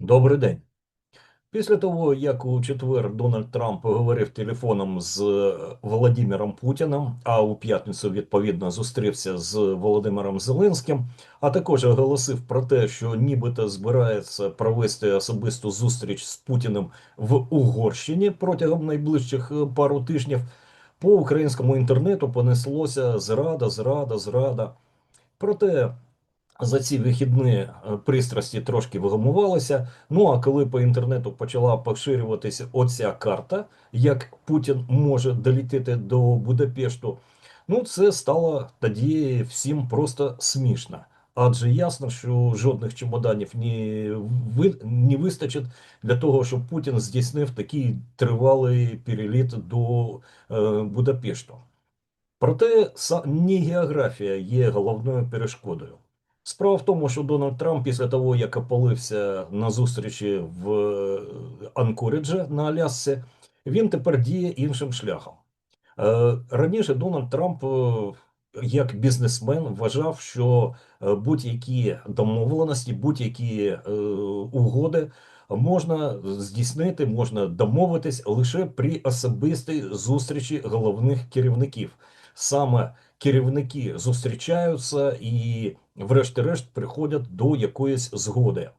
Добрий день. Після того, як у четвер Дональд Трамп говорив телефоном з е, Володимиром Путіним, а у п'ятницю відповідно зустрівся з Володимиром Зеленським, а також оголосив про те, що нібито збирається провести особисту зустріч з Путіним в Угорщині протягом найближчих е, пару тижнів, по українському інтернету понеслося зрада, зрада, зрада. Проте за ці вихідні е, пристрасті трошки вгамувалися. Ну а коли по інтернету почала поширюватися оця карта, як Путін може долітити до Будапешту, ну це стало тоді всім просто смішно. Адже ясно, що жодних чемоданів не, ви, не вистачить для того, щоб Путін здійснив такий тривалий переліт до е, Будапешту. Проте не географія є головною перешкодою. Справа в тому, що Дональд Трамп після того, як опалився на зустрічі в е, Анкориджі на Алясці, він тепер діє іншим шляхом. Е, Раніше Дональд Трамп, е, як бізнесмен, вважав, що будь-які домовленості, будь-які угоди можна здійснити, можна домовитись лише при особистій зустрічі головних керівників. Саме керівники зустрічаються і, врешті-решт, приходять до якоїсь згоди.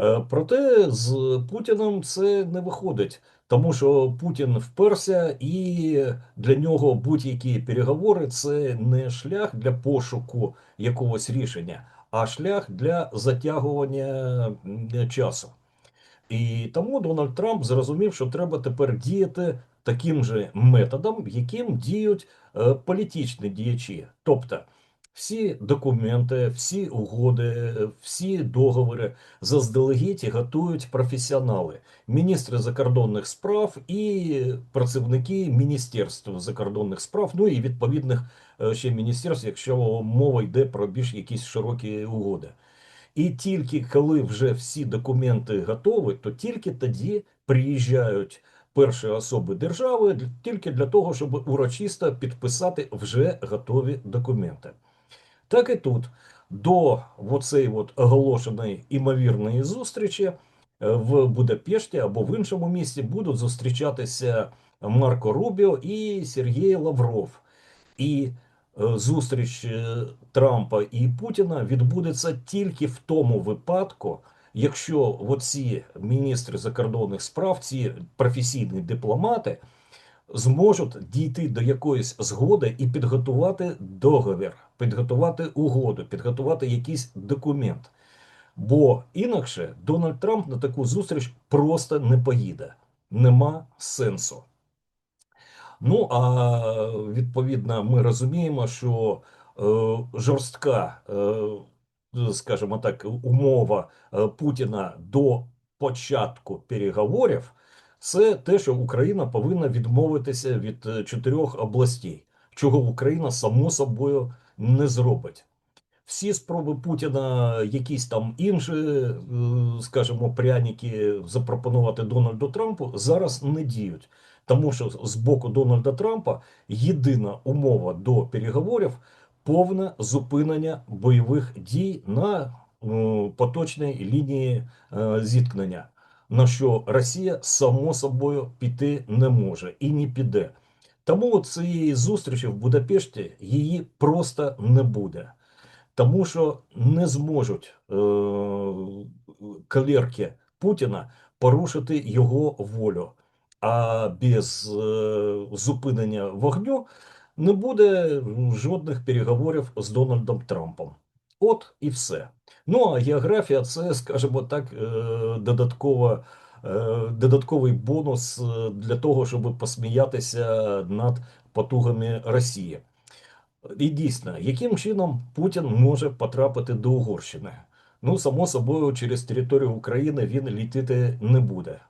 Е, Проте з Путіним це не виходить, тому що Путін вперся, і для нього будь-які переговори це не шлях для пошуку якогось рішення, а шлях для затягування часу. І тому Дональд Трамп зрозумів, що треба тепер діяти таким же методом, яким діють е, політичні діячі. Тобто всі документи, всі угоди, е, всі договори заздалегідь готують професіонали, міністри закордонних справ і працівники міністерств закордонних справ, ну і відповідних е, ще міністерств, якщо мова йде про більш якісь широкі угоди. І тільки коли вже всі документи готові, то тільки тоді приїжджають перші особи держави тільки для того, щоб урочисто підписати вже готові документи. Так і тут до оцей от оголошеної імовірної зустрічі е, в Будапешті або в іншому місті будуть зустрічатися Марко Рубіо і Сергій Лавров. І е, зустріч е, Трампа і Путіна відбудеться тільки в тому випадку, якщо оці міністри закордонних справ, ці професійні дипломати зможуть дійти до якоїсь згоди і підготувати договір, підготувати угоду, підготувати якийсь документ. Бо інакше Дональд Трамп на таку зустріч просто не поїде. Нема сенсу. Ну а відповідно, ми розуміємо, що е, жорстка, е, скажімо так, умова е, Путіна до початку переговорів це те, що Україна повинна відмовитися від е, чотирьох областей, чого Україна само собою не зробить. Всі спроби Путіна, якісь там інші, е, скажімо, пряники запропонувати Дональду Трампу зараз не діють. Тому що з боку Дональда Трампа єдина умова до переговорів повне зупинення бойових дій на е, поточній лінії е, зіткнення, на що Росія само собою піти не може і не піде. Тому цієї зустрічі в Будапешті її просто не буде. Тому що не зможуть е, калерки Путіна порушити його волю а без е, зупинення вогню не буде жодних переговорів з Дональдом Трампом. От і все. Ну а географія це, скажімо так, е, додаткова, е, додатковий бонус е, для того, щоб посміятися над потугами Росії. І дійсно, яким чином Путін може потрапити до Угорщини? Ну, само собою, через територію України він літити не буде.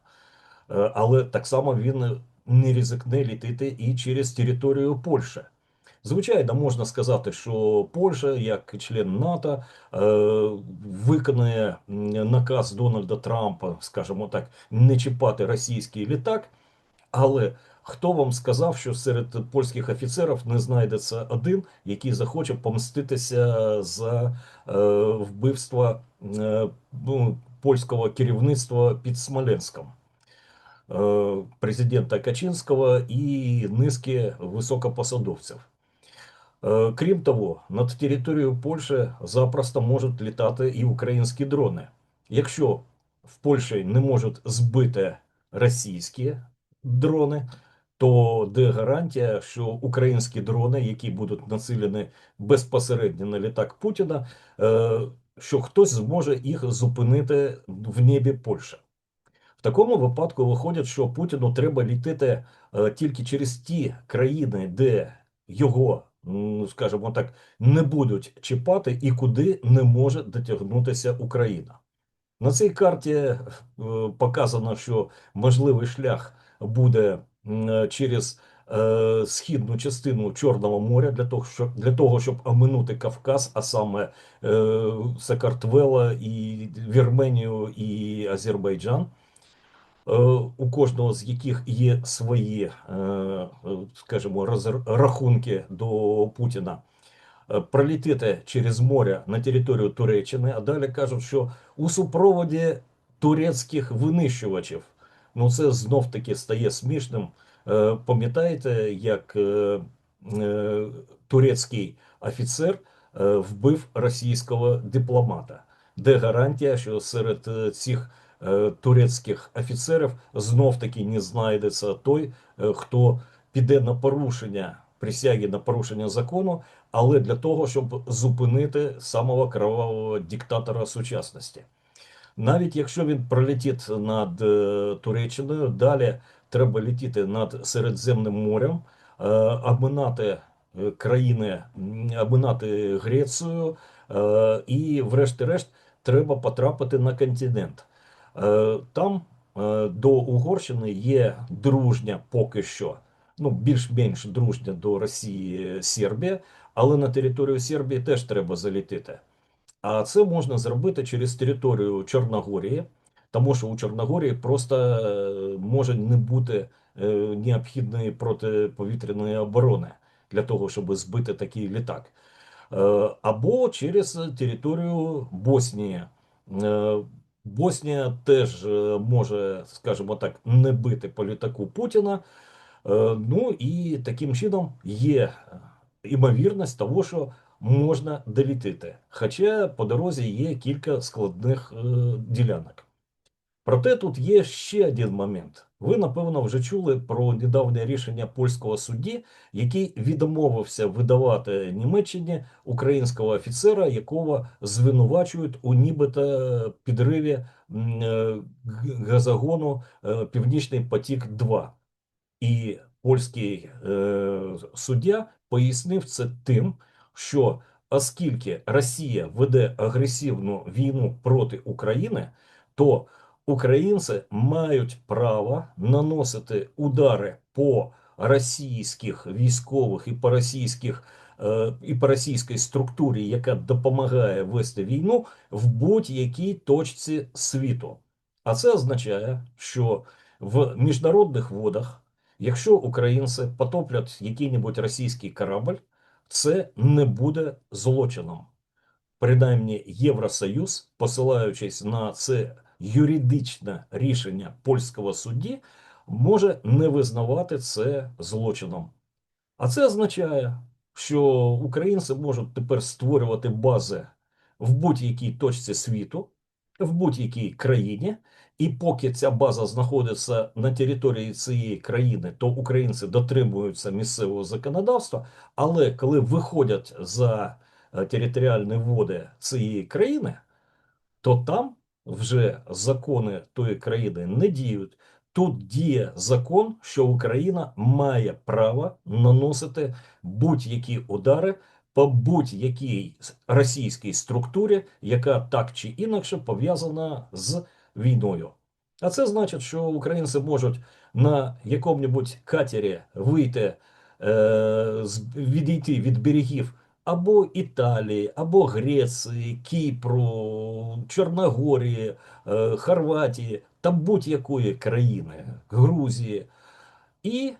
Але так само він не ризикне літити і через територію Польщі. Звичайно, можна сказати, що Польща, як член НАТО, е, виконує наказ Дональда Трампа, скажімо так, не чіпати російський літак. Але хто вам сказав, що серед польських офіцерів не знайдеться один, який захоче помститися за е, вбивство е, ну, польського керівництва під Смоленськом. Е, президента Качинського і низки високопосадовців. Е, Крім того, над територією Польщі запросто можуть літати і українські дрони. Якщо в Польщі не можуть збити російські дрони, то де гарантія, що українські дрони, які будуть націлені безпосередньо на літак Путіна, е, що хтось зможе їх зупинити в небі Польщі. В такому випадку виходить, що Путіну треба літити е, тільки через ті країни, де його, ну, скажімо так, не будуть чіпати і куди не може дотягнутися Україна. На цій карті е, показано, що можливий шлях буде через е, східну частину Чорного моря для того, щоб для того, щоб оминути Кавказ, а саме Сакартвела і Вірменію і Азербайджан. Е, у кожного з яких є свої, е, скажімо, роз- рахунки до Путіна, е, пролітити через море на територію Туреччини, а далі кажуть, що у супроводі турецьких винищувачів. Ну, це знов таки стає смішним. Пам'ятаєте, як турецький офіцер вбив російського дипломата? Де гарантія, що серед цих турецьких офіцерів знов таки не знайдеться той, е, хто піде на порушення присяги на порушення закону, але для того, щоб зупинити самого кровавого диктатора сучасності. Навіть якщо він пролетить над е, Туреччиною, далі треба летіти над Середземним морем, е, обминати е, країни, обминати Грецію, е, і, врешті-решт, треба потрапити на континент. Е, Там е, до Угорщини є дружня поки що, ну більш-менш дружня до Росії Сербія, але на територію Сербії теж треба залітити. А це можна зробити через територію Чорногорії, тому що у Чорногорії просто е, може не бути необхідної протиповітряної оборони для того, щоб збити такий літак. Або через територію Боснії. Е, Боснія теж е, може, скажімо так, не бити по літаку Путіна. Е, Ну і таким чином є імовірність того, що можна долітити. Хоча по дорозі є кілька складних е, ділянок. Проте тут є ще один момент. Ви, напевно, вже чули про недавнє рішення польського судді, який відмовився видавати Німеччині українського офіцера, якого звинувачують у нібито підриві м, е, газогону е, Північний потік 2 І польський е, суддя пояснив це тим, що оскільки Росія веде агресивну війну проти України, то українці мають право наносити удари по російських військових і по російських е, і по російській структурі, яка допомагає вести війну в будь-якій точці світу. А це означає, що в міжнародних водах, якщо українці потоплять який-небудь російський корабль, це не буде злочином. Принаймні, Євросоюз, посилаючись на це юридичне рішення польського судді, може не визнавати це злочином. А це означає, що українці можуть тепер створювати бази в будь-якій точці світу, в будь-якій країні, і поки ця база знаходиться на території цієї країни, то українці дотримуються місцевого законодавства. Але коли виходять за е, територіальні води цієї країни, то там вже закони тої країни не діють. Тут діє закон, що Україна має право наносити будь-які удари по будь-якій російській структурі, яка так чи інакше пов'язана з війною. А це значить, що українці можуть на якому-небудь катері вийти, е, відійти від берегів або Італії, або Греції, Кіпру, Чорногорії, е, Хорватії та будь-якої країни, Грузії, і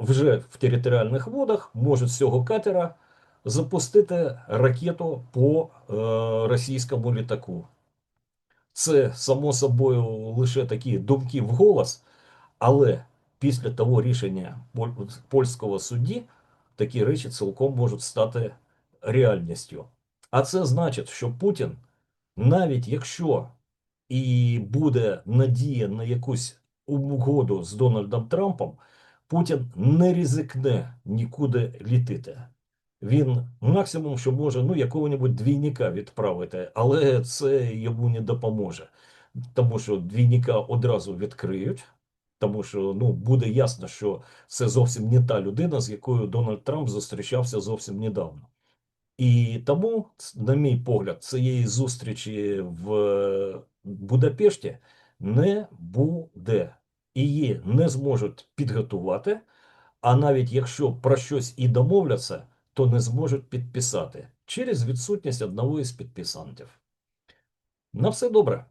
вже в територіальних водах можуть з цього катера запустити ракету по е, російському літаку. Це само собою лише такі думки вголос, але після того рішення польського судді такі речі цілком можуть стати реальністю. А це значить, що Путін, навіть якщо і буде надія на якусь угоду з Дональдом Трампом, Путін не ризикне нікуди літити. Він максимум, що може, ну, якого-небудь двійника відправити, але це йому не допоможе. Тому що двійника одразу відкриють, тому що ну, буде ясно, що це зовсім не та людина, з якою Дональд Трамп зустрічався зовсім недавно. І тому, на мій погляд, цієї зустрічі в Будапешті не буде. Її не зможуть підготувати, а навіть якщо про щось і домовляться, то не зможуть підписати через відсутність одного із підписантів. На все добре.